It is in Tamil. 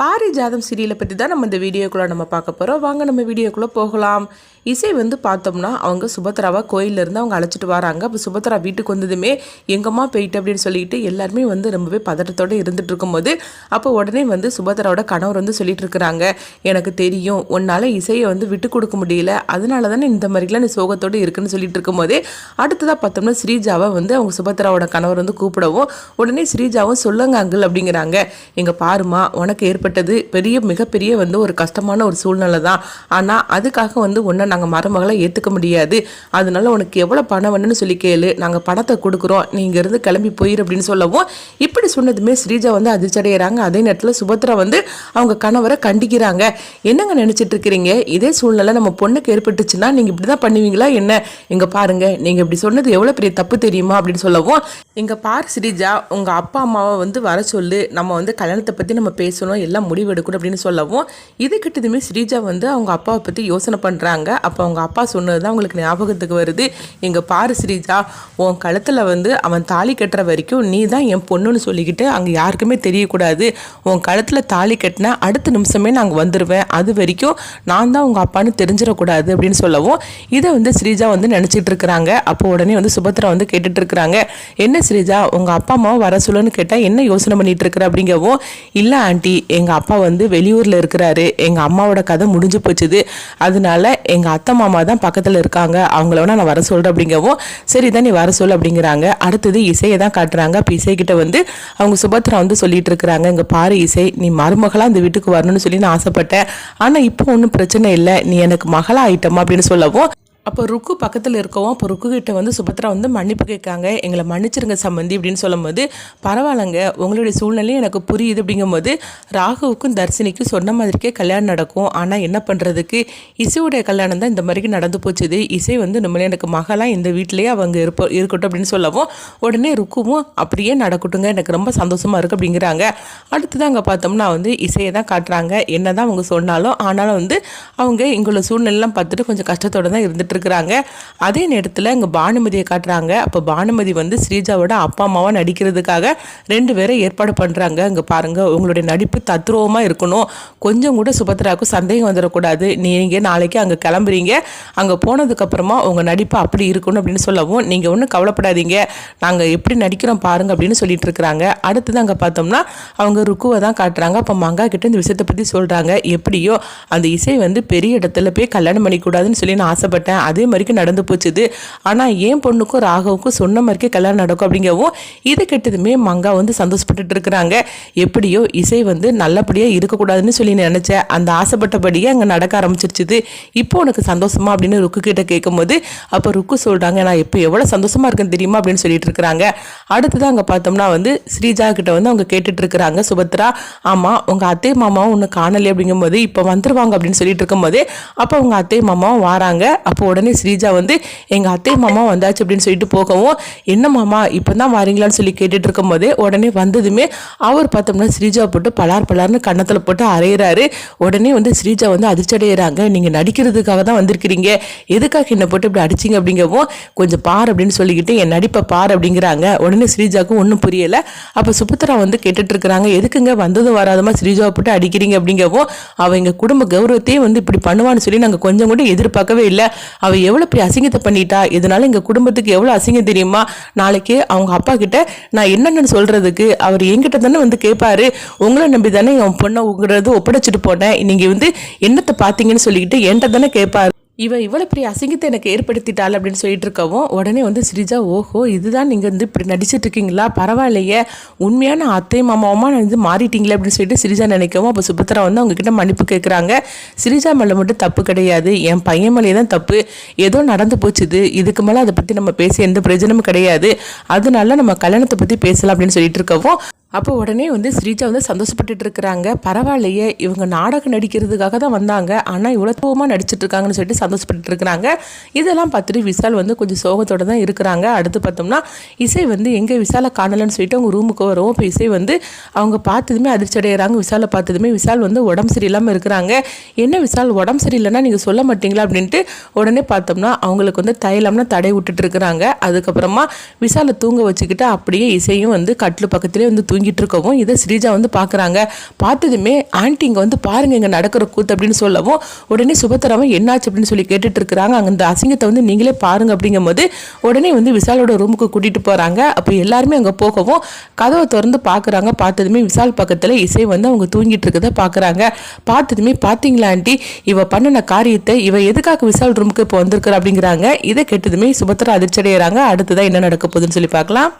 பாரிஜாதம் சீரியலை பற்றி தான் நம்ம இந்த வீடியோக்குள்ளே நம்ம பார்க்க போகிறோம் வாங்க நம்ம வீடியோக்குள்ளே போகலாம். இசை வந்து பார்த்தோம்னா அவங்க சுபத்ராவை கோயிலேருந்து அவங்க அழைச்சிட்டு வராங்க. அப்போ சுபத்ரா வீட்டுக்கு வந்ததுமே எங்கம்மா போயிட்டு? அப்படின்னு சொல்லிட்டு எல்லாருமே வந்து ரொம்பவே பதட்டத்தோடு இருந்துட்டு இருக்கும்போது அப்போ உடனே வந்து சுபத்ராவோட கணவர் வந்து சொல்லிட்டு இருக்கிறாங்க எனக்கு தெரியும். உன்னால் இசையை வந்து விட்டு கொடுக்க முடியல. அதனால தானே இந்த மாதிரிலாம் நீ சோகத்தோடு இருக்குன்னு சொல்லிட்டு இருக்கும்போது அடுத்ததாக பார்த்தோம்னா ஸ்ரீஜாவை வந்து அவங்க சுபத்ராவோட கணவர் வந்து கூப்பிடவும் உடனே ஸ்ரீஜாவும் சொல்லுங்க அங்கிள் அப்படிங்கிறாங்க. எங்கள் பாருமா உனக்கு ஏற்பட்டது பெரிய மிகப்பெரிய வந்து ஒரு கஷ்டமான ஒரு சூழ்நிலை தான். ஆனால் அதுக்காக வந்து ஒன்றை நாங்கள் மருமகளை ஏற்றுக்க முடியாது. அதனால உனக்கு எவ்வளோ பணம் வேணும்னு சொல்லி கேளு. நாங்கள் பணத்தை கொடுக்குறோம். நீங்கள் இங்கேருந்து கிளம்பி போயிரு அப்படின்னு சொல்லவும் இப்படி சொன்னதுமே ஸ்ரீஜா வந்து அதிர்ச்சடைகிறாங்க அதே நேரத்தில் சுபத்ரா வந்து அவங்க கணவரை கண்டிக்கிறாங்க. என்னங்க நினச்சிட்டு இருக்கிறீங்க? இதே சூழ்நிலை நம்ம பொண்ணுக்கு ஏற்பட்டுச்சுன்னா நீங்கள் இப்படி தான் பண்ணுவீங்களா என்ன? இங்கே பாருங்க நீங்கள் இப்படி சொன்னது எவ்வளோ பெரிய தப்பு தெரியுமா அப்படின்னு சொல்லவும் இங்கே பார் ஸ்ரீஜா உங்கள் அப்பா அம்மாவை வந்து வர சொல்லு. நம்ம வந்து கல்யாணத்தை பற்றி நம்ம பேசணும் எல்லாம் முடிவெடுக்கணும் அப்படின்னு சொல்லவும் இது கிட்டதுமே ஸ்ரீஜா வந்து அவங்க அப்பாவை பற்றி யோசனை பண்ணுறாங்க அப்போ அவங்க அப்பா சொன்னது தான் அவங்களுக்கு ஞாபகத்துக்கு வருது. எங்கள் பாரு ஸ்ரீஜா உன் கழுத்தில் வந்து அவன் தாலி கட்டுற வரைக்கும் நீ தான் என் பொண்ணுன்னு சொல்லிக்கிட்டு அங்கே யாருக்குமே தெரியக்கூடாது. உன் கழுத்தில் தாலி கட்டினா அடுத்த நிமிஷமே நாங்கள் வந்துடுவேன் அது வரைக்கும் நான் தான் உங்கள் அப்பான்னு தெரிஞ்சிடக்கூடாது அப்படின்னு சொல்லவும் இதை வந்து ஸ்ரீஜா வந்து நினச்சிட்டு இருக்கிறாங்க. அப்போ உடனே வந்து சுபத்ரா வந்து கேட்டுட்டு இருக்கிறாங்க. என்ன ஸ்ரீஜா உங்கள் அப்பா அம்மாவை வர சொல்லுன்னு கேட்டால் என்ன யோசனை பண்ணிட்டு இருக்கிற அப்படிங்கவும் இல்லை ஆண்டி எங்கள் அப்பா வந்து வெளியூரில் இருக்கிறாரு. எங்கள் அம்மாவோட கதை முடிஞ்சு போச்சுது. அதனால எங்கள் அத்தை மாமா தான் பக்கத்தில் இருக்காங்க. அவங்கள வேணா நான் வர சொல்கிறேன் அப்படிங்கவும் சரி தான் நீ வர சொல் அப்படிங்கிறாங்க. அடுத்தது இசையை தான் காட்டுறாங்க. அப்போ இசைக்கிட்ட வந்து அவங்க சுபத்ரா வந்து சொல்லிட்டு இருக்கிறாங்க. இங்கே பாரு இசை நீ மருமகளாக அந்த வீட்டுக்கு வரணும்னு சொல்லி நான் ஆசைப்பட்டேன். ஆனால் இப்போ ஒன்றும் பிரச்சனை இல்லை. நீ எனக்கு மகளா ஆயிட்டமா அப்படின்னு சொல்லவும் அப்போ ருக்கு பக்கத்தில் இருக்கவும் அப்போ ருக்கு கிட்ட வந்து சுபத்ரா வந்து மன்னிப்பு கேட்காங்க. எங்களை மன்னிச்சிருங்க சம்மந்தி அப்படின்னு சொல்லும்போது பரவாயில்லைங்க உங்களுடைய சூழ்நிலையும் எனக்கு புரியுது அப்படிங்கும்போது ராகுவுக்கும் தர்சினிக்கும் சொன்ன மாதிரிக்கே கல்யாணம் நடக்கும். ஆனால் என்ன பண்ணுறதுக்கு இசையுடைய கல்யாணம் தான் இந்த மாதிரிக்கு நடந்து போச்சுது. இசை வந்து நம்மளே எனக்கு மகளாக இந்த வீட்டிலேயே அவங்க இருப்ப இருக்கட்டும் அப்படின்னு சொல்லவும் உடனே ருக்குவும் அப்படியே நடக்கட்டுங்க எனக்கு ரொம்ப சந்தோஷமாக இருக்குது அப்படிங்கிறாங்க. அடுத்தது அங்கே பார்த்தோம்னா வந்து இசையை தான் காட்டுறாங்க. என்ன தான் அவங்க சொன்னாலும் ஆனாலும் வந்து அவங்க எங்களோட சூழ்நிலைலாம் பார்த்துட்டு கொஞ்சம் கஷ்டத்தோடு தான் இருந்துட்டு இருக்கிறாங்க அதே நேரத்தில் இங்கே பானுமதியை காட்டுறாங்க. அப்போ பானுமதி வந்து ஸ்ரீஜாவோட அப்பா அம்மாவாக நடிக்கிறதுக்காக ரெண்டு பேரை ஏற்பாடு பண்ணுறாங்க இங்கே பாருங்கள் உங்களுடைய நடிப்பு தத்ரூபமாக இருக்கணும். கொஞ்சம் கூட சுபத்ராவுக்கு சந்தேகம் வந்துடக்கூடாது. நீங்கள் நாளைக்கு அங்கே கிளம்புறீங்க. அங்கே போனதுக்கப்புறமா உங்கள் நடிப்பு அப்படி இருக்கணும் அப்படின்னு சொல்லவும் நீங்கள் ஒன்றும் கவலைப்படாதீங்க. நாங்கள் எப்படி நடிக்கிறோம் பாருங்க அப்படின்னு சொல்லிட்டு இருக்கிறாங்க அடுத்தது அங்கே பார்த்தோம்னா அவங்க ருக்குவை தான் காட்டுறாங்க. அப்போ மங்கா கிட்ட இந்த விஷயத்தை பற்றி சொல்கிறாங்க எப்படியோ அந்த இசை வந்து பெரிய இடத்துல போய் கல்யாணம் பண்ணிக்கூடாதுன்னு சொல்லி நான் ஆசைப்பட்டேன். அதே மாதிரிக்கு நடந்து போச்சுது. ஆனால் என் பொண்ணுக்கும் ராகவுக்கும் சொன்ன மாதிரிக்கே கல்யாணம் நடக்கும் அப்படிங்கவும் இதை கெட்டதுமே மங்கா வந்து சந்தோஷப்பட்டுட்டு இருக்கிறாங்க எப்படியோ இசை வந்து நல்லபடியாக இருக்கக்கூடாதுன்னு சொல்லி நினச்சேன் அந்த ஆசைப்பட்டபடியே அங்கே நடக்க ஆரம்பிச்சிருச்சுது. இப்போ உனக்கு சந்தோஷமா அப்படின்னு ருக்கு கிட்ட கேட்கும்போது அப்போ ருக்கு சொல்கிறாங்க நான் இப்போ எவ்வளோ சந்தோஷமாக இருக்கேன்னு தெரியுமா? அப்படின்னு சொல்லிட்டு இருக்கிறாங்க அடுத்தது அங்கே பார்த்தோம்னா வந்து ஸ்ரீஜா கிட்ட வந்து அவங்க கேட்டுட்டு இருக்கிறாங்க சுபத்ரா ஆமாம் உங்கள் அத்தை மாமாவும் ஒன்று காணலை. அப்படிங்கும்போது இப்போ வந்துருவாங்க அப்படின்னு சொல்லிட்டு இருக்கும்போது அப்போ அவங்க அத்தை மாமாவும் வராங்க. அப்போ உடனே ஸ்ரீஜா வந்து எங்கள் அத்தை மாமா வந்தாச்சு அப்படின்னு சொல்லிட்டு போகவும் என்ன மாமா இப்போ தான் வரீங்களான்னு சொல்லி கேட்டுட்டு இருக்கும்போதே உடனே வந்ததுமே அவர் பார்த்தோம்னா ஸ்ரீஜா போட்டு பலார் பலார்னு கன்னத்தில் போட்டு அரைகிறாரு உடனே வந்து ஸ்ரீஜா வந்து அதிர்ச்சி அடைகிறாங்க நீங்கள் நடிக்கிறதுக்காக தான் வந்திருக்கிறீங்க. எதுக்காக என்னை போட்டு இப்படி அடிச்சிங்க? அப்படிங்கவும் கொஞ்சம் பார் அப்படின்னு சொல்லிக்கிட்டு என் நடிப்பை பார் அப்படிங்கிறாங்க. உடனே ஸ்ரீஜாவுக்கு ஒன்றும் புரியலை. அப்போ சுபத்ரா வந்து கேட்டுட்டு இருக்கிறாங்க எதுக்குங்க வந்ததும் வராதமாக ஸ்ரீஜாவை போட்டு அடிக்கிறீங்க? அப்படிங்கவும் அவள் எங்கள் குடும்ப கௌரவத்தையே வந்து இப்படி பண்ணுவான்னு சொல்லி நாங்கள் கொஞ்சம் கூட எதிர்பார்க்கவே இல்லை. அவ எவ்வளோ பெரிய அசிங்கத்தை பண்ணிட்டா? இதனால எங்கள் குடும்பத்துக்கு எவ்வளோ அசிங்கம் தெரியுமா? நாளைக்கு அவங்க அப்பா கிட்ட நான் என்னென்னு சொல்றதுக்கு அவர் என்கிட்ட தானே வந்து கேட்பாரு உங்களை நம்பி தானே என் பொண்ணை உங்கிறது ஒப்படைச்சிட்டு போனேன். நீங்க வந்து என்னத்தை பார்த்தீங்கன்னு சொல்லிக்கிட்டு என்கிட்ட தானே கேட்பாரு இவ இவ்வளோ பெரிய அசிங்கத்தை எனக்கு ஏற்படுத்திட்டாள் அப்படின்னு சொல்லிட்டு இருக்கவும் உடனே வந்து ஸ்ரீஜா ஓஹோ இதுதான் நீங்கள் வந்து இப்படி நடிச்சிட்டு இருக்கீங்களா? பரவாயில்லையே. உண்மையான அத்தை மாமாவுமா நான் வந்து மாறிட்டீங்களே அப்படின்னு சொல்லிட்டு ஸ்ரீஜா நினைக்கவும் அப்போ சுபத்ரா வந்து அவங்கக்கிட்ட மன்னிப்பு கேட்குறாங்க ஸ்ரீஜா மேலே மட்டும் தப்பு கிடையாது. என் பையன் மேலே தான் தப்பு. ஏதோ நடந்து போச்சுது இதுக்கு மேலே அதை பற்றி நம்ம பேச எந்த பிரயோஜனமும் கிடையாது. அதனால நம்ம கல்யாணத்தை பற்றி பேசலாம் அப்படின்னு சொல்லிட்டு இருக்கவும் அப்போ உடனே வந்து ஸ்ரீஜா வந்து சந்தோஷப்பட்டுட்டு இருக்கிறாங்க பரவாயில்லையே இவங்க நாடகம் நடிக்கிறதுக்காக தான் வந்தாங்க. ஆனால் இவ்வளோ தூவமாக நடிச்சிட்டு இருக்காங்கன்னு சொல்லிட்டு சந்தோஷப்பட்டுட்டு இருக்கிறாங்க இதெல்லாம் பார்த்துட்டு விசால் வந்து கொஞ்சம் சோகத்தோடு தான் இருக்கிறாங்க. அடுத்து பார்த்தோம்னா இசை வந்து எங்கே விசாலை காணலன்னு சொல்லிட்டு அவங்க ரூமுக்கு வரவும் இப்போ இசை வந்து அவங்க பார்த்ததுமே அதிர்ச்சி அடைகிறாங்க விசாலை பார்த்ததுமே விசால் வந்து உடம்பு சரியில்லாமல் இருக்கிறாங்க. என்ன விசால் உடம்பு சரியில்லைன்னா நீங்கள் சொல்ல மாட்டீங்களா அப்படின்ட்டு உடனே பார்த்தோம்னா அவங்களுக்கு வந்து தைலம்னா தடை விட்டுட்டு இருக்கிறாங்க அதுக்கப்புறமா விசாலை தூங்க வச்சுக்கிட்டு அப்படியே இசையும் வந்து கட்டில் பக்கத்துலேயே வந்து தூங்கி தூங்கிட்டு இருக்கவும் இதை ஸ்ரீஜா வந்து பார்க்குறாங்க. பார்த்ததுமே ஆண்டி இங்கே வந்து பாருங்க இங்கே நடக்கிற கூத்து அப்படின்னு சொல்லவும் உடனே சுபத்திராவும் என்னாச்சு? அப்படின்னு சொல்லி கேட்டுட்டு இருக்கிறாங்க அங்கே அந்த அசிங்கத்தை வந்து நீங்களே பாருங்க அப்படிங்கும்போது உடனே வந்து விஷாலோட ரூமுக்கு கூட்டிகிட்டு போகிறாங்க அப்போ எல்லாருமே அங்கே போகவும் கதவை திறந்து பார்க்குறாங்க. பார்த்ததுமே விஷால் பக்கத்தில் இசை வந்து அவங்க தூங்கிட்டு இருக்கதை பார்க்குறாங்க. பார்த்ததுமே பார்த்தீங்களா ஆண்டி? இவ பண்ணின காரியத்தை இவ எதுக்காக விஷால் ரூமுக்கு இப்போ வந்திருக்கிற? அப்படிங்கிறாங்க. இதை கேட்டதுமே சுபத்திரா அதிர்ச்சி அடைகிறாங்க அடுத்ததான் என்ன நடக்க போகுதுன்னு சொல்லி பார்க்கலாம்.